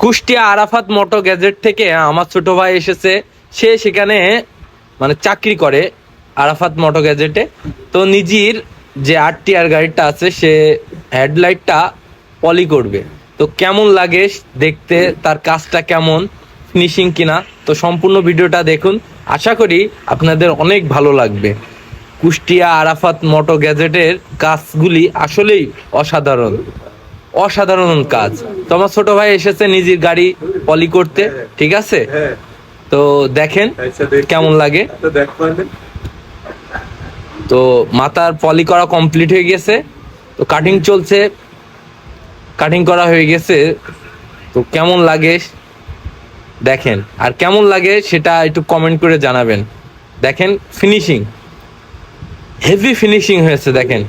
কুষ্টিয়া আরাফাত মোটো gadget থেকে আমার ছোট ভাই এসেছে। সে সেখানে মানে চাকরি করে আরাফাত মোটো গ্যাজেটে। তো নিজের যে টিয়ার গাড়িটা আছে, সে হেডলাইটটা পলি করবে। তো কেমন লাগে দেখতে? তার কাজটা কেমন? ফিনিশিং কিনা? তো সম্পূর্ণ ভিডিওটা দেখুন। আশা করি আপনাদের অনেক ভালো লাগবে। কুষ্টিয়া আরাফাত মোটো গ্যাজেটের কাজগুলি আসলেই অসাধারণ। অসাধারণ কাজ। তো আমার ছোট ভাই এসেছে নিজের গাড়ি পলি করতে ঠিক আছে? হ্যাঁ। তো দেখেন আচ্ছা কেমন লাগে। তো মাথার পলি করা কমপ্লিট হয়ে গেছে। তো কাটিং চলছে। কাটিং করা হয়ে গেছে। তো কেমন লাগে? দেখেন। আর কেমন লাগে সেটা একটু কমেন্ট করে জানাবেন। দেখেন ফিনিশিং হেভি ফিনিশিং হয়েছে দেখেন।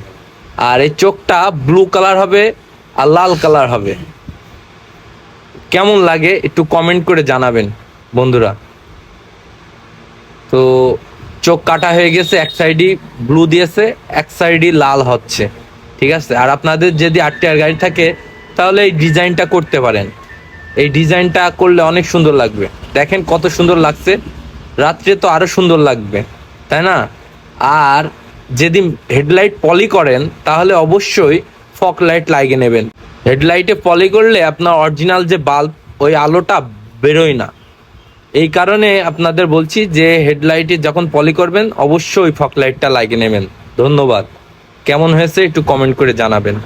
আর এই চোখটা ব্লু কালার হবে। আর লাল কালার হবে। কেমন লাগে একটু কমেন্ট করে জানাবেন, বন্ধুরা। তো চোখ কাটা হয়ে গেছে, এক সাইডই ব্লু দিয়েছে, এক সাইডই লাল হচ্ছে, ঠিক আছে? আর আপনাদের যদি আট গাড়ি থাকে, তাহলে এই ডিজাইনটা করতে পারেন। এই ডিজাইনটা করলে অনেক সুন্দর লাগবে। দেখেন কত সুন্দর লাগছে। রাত্রে তো আরও সুন্দর লাগবে, তাই না? আর যদি হেডলাইট পলি করেন, তাহলে অবশ্যই ফক লাইট লাগিয়ে নেবেন। হেডলাইটে পলি করলে আপনার অরিজিনাল যে বাল্ব, ওই আলোটা বেরোয় না। এই কারণে আপনাদের বলছি যে হেডলাইটে যখন পলি করবেন, অবশ্যই ফক লাইটটা লাগিয়ে নেবেন। ধন্যবাদ। কেমন হয়েছে একটু কমেন্ট করে জানাবেন।